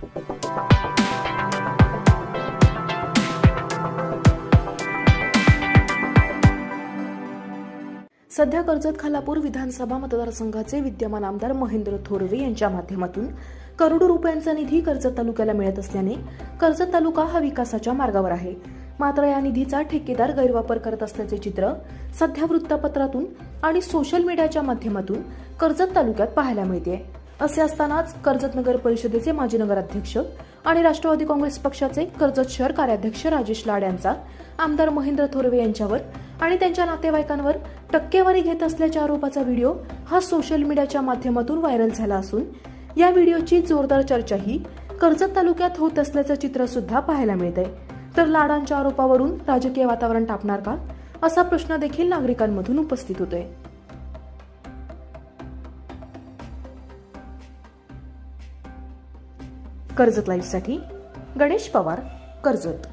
सध्या कर्जत खालापूर विधानसभा मतदारसंघाचे विद्यमान आमदार महेंद्र थोरवे यांच्या माध्यमातून करोडो रुपयांचा निधी कर्जत तालुक्याला मिळत असल्याने कर्जत तालुका हा विकासाच्या मार्गावर आहे. मात्र या निधीचा ठेकेदार गैरवापर करत असल्याचे चित्र सध्या वृत्तपत्रातून आणि सोशल मीडियाच्या माध्यमातून कर्जत तालुक्यात पाहायला मिळते. असे असतानाच कर्जत नगर परिषदेचे माजी नगराध्यक्ष आणि राष्ट्रवादी काँग्रेस पक्षाचे कर्जत शहर कार्याध्यक्ष राजेश लाड यांचा आमदार महेंद्र थोरवे यांच्यावर आणि त्यांच्या नातेवाईकांवर टक्केवारी घेत असल्याच्या आरोपाचा व्हिडिओ हा सोशल मीडियाच्या माध्यमातून व्हायरल झाला असून या व्हिडिओची जोरदार चर्चाही कर्जत तालुक्यात होत असल्याचं चित्र सुद्धा पाहायला मिळतंय. तर लाडांच्या आरोपावरून राजकीय वातावरण तापणार का? असा प्रश्न देखील नागरिकांमधून उपस्थित होतोय. कर्जत लाईव्हसाठी गणेश पवार कर्जत.